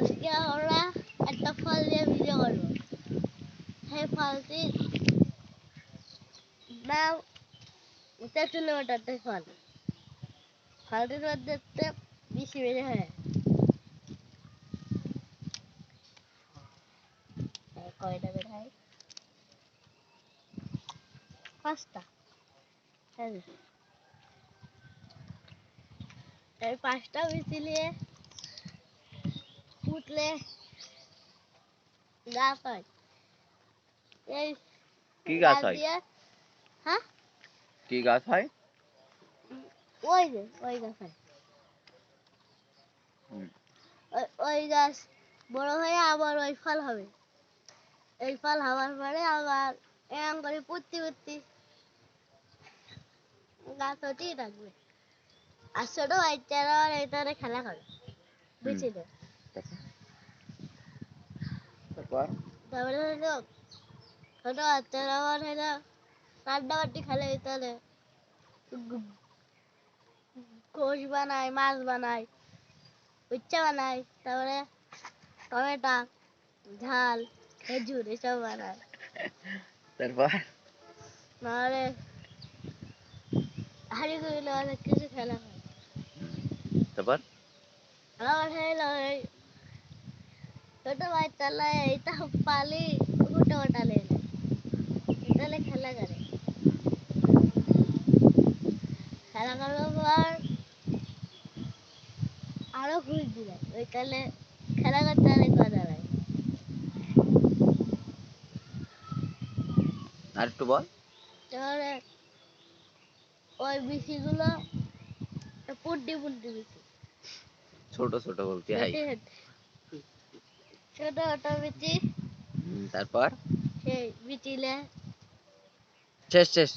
আজকে আমরা একটা ফল দিয়ে ভিডিও করব। সেই ফলটির নাম ফল। ফলটির মধ্যে বেশি বেশি হয়। কয়টা বের হয়? পাঁচটা। এই যে। এই পাঁচটা মিশিয়ে ফুটলে গাছ হয় এই কি গাছ হয়? হ্যাঁ কি গাছ হয়? ওই যে ওই গাছ হয়। ওই- গাছ বড় হয়ে আবার ওই ফল হবে। এই ফল হওয়ার পরে আবার এরকম করে পুঁততে পুঁততে গাছ থাকবে। আর ছোট বাচ্চারা এটারে খেলা করে বুঝছি তো? তারপর? তারপরে হলো ছোট বাচ্চারা আবার হলো কান্নাকাটি খেলে ভিতরে কোষ বানায় মাছ বানায় উচ্চা বানায় তারপরে টমেটো ঝাল খেজুর এসব বানায়। তারপর? নাহলে হাড়ি গুলো অনেক কিছু খেলা হয়। তারপর? আবার খেলা করে খেলা করার পর আরও ঘুষ দিলে ওই কালে খেলা করতে অনেক মজা লাগে আর একটু বল তাহলে ওই বিচিগুলো পুড্ডি পুড্ডি বিচি ছোট ছোট বলতে হয় ছোট ছোট বিচি হুম, তারপর সেই বিচিলে শেষ শেষ